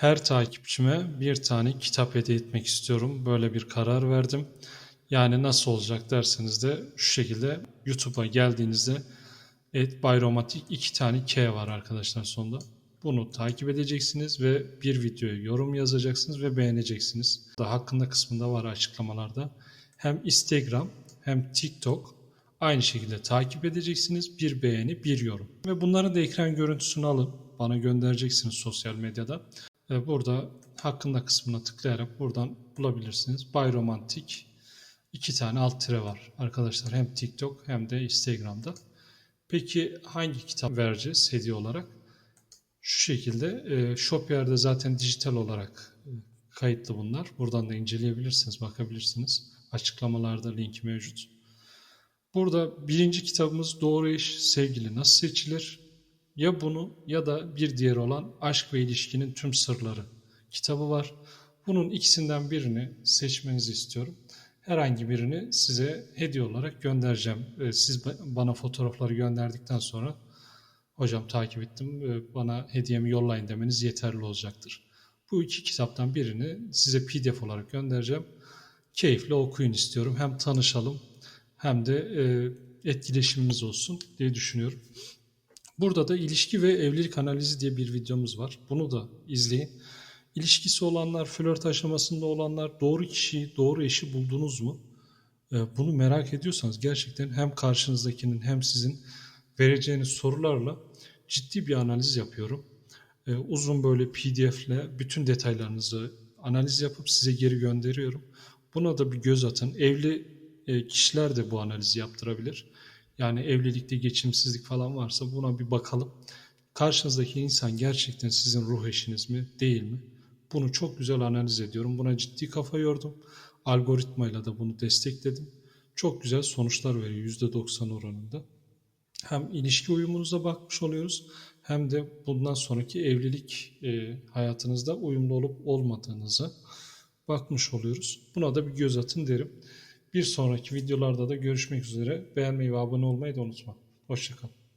Her takipçime bir tane kitap hediye etmek istiyorum. Böyle bir karar verdim. Yani nasıl olacak derseniz de şu şekilde YouTube'a geldiğinizde et Bayromatik iki tane K var arkadaşlar sonunda. Bunu takip edeceksiniz ve bir videoya yorum yazacaksınız ve beğeneceksiniz. Da hakkında kısmında var açıklamalarda. Hem Instagram hem TikTok aynı şekilde takip edeceksiniz. Bir beğeni, bir yorum. Ve bunların da ekran görüntüsünü alıp bana göndereceksiniz sosyal medyada. Burada hakkında kısmına tıklayarak buradan bulabilirsiniz. Bayromantik iki tane alt tire var arkadaşlar. Hem TikTok hem de Instagram'da. Peki hangi kitap vereceğiz hediye olarak? Şu şekilde e, Shopier'de zaten dijital olarak e, kayıtlı bunlar. Buradan da inceleyebilirsiniz, bakabilirsiniz. Açıklamalarda link mevcut. Burada birinci kitabımız Doğru Eş Sevgili Nasıl Seçilir? Ya bunu ya da bir diğer olan Aşk ve İlişkinin Tüm Sırları kitabı var. Bunun ikisinden birini seçmenizi istiyorum. Herhangi birini size hediye olarak göndereceğim. Ee, Siz ba- bana fotoğrafları gönderdikten sonra hocam takip ettim e, bana hediyemi yollayın demeniz yeterli olacaktır. Bu iki kitaptan birini size pdf olarak göndereceğim. Keyifle okuyun istiyorum. Hem tanışalım hem de e, etkileşimimiz olsun diye düşünüyorum. Burada da ilişki ve evlilik analizi diye bir videomuz var. Bunu da izleyin. İlişkisi olanlar, flört aşamasında olanlar doğru kişiyi, doğru eşi buldunuz mu? Ee, Bunu merak ediyorsanız gerçekten hem karşınızdakinin hem sizin vereceğiniz sorularla ciddi bir analiz yapıyorum. Ee, Uzun böyle PDF'le bütün detaylarınızı analiz yapıp size geri gönderiyorum. Buna da bir göz atın. Evli e, kişiler de bu analizi yaptırabilir. Yani evlilikte geçimsizlik falan varsa buna bir bakalım. Karşınızdaki insan gerçekten sizin ruh eşiniz mi, değil mi? Bunu çok güzel analiz ediyorum. Buna ciddi kafa yordum. Algoritmayla da bunu destekledim. Çok güzel sonuçlar veriyor %90 oranında. Hem ilişki uyumunuza bakmış oluyoruz hem de bundan sonraki evlilik e, hayatınızda uyumlu olup olmadığınıza bakmış oluyoruz. Buna da bir göz atın derim. Bir sonraki videolarda da görüşmek üzere. Beğenmeyi ve abone olmayı da unutma. Hoşçakalın.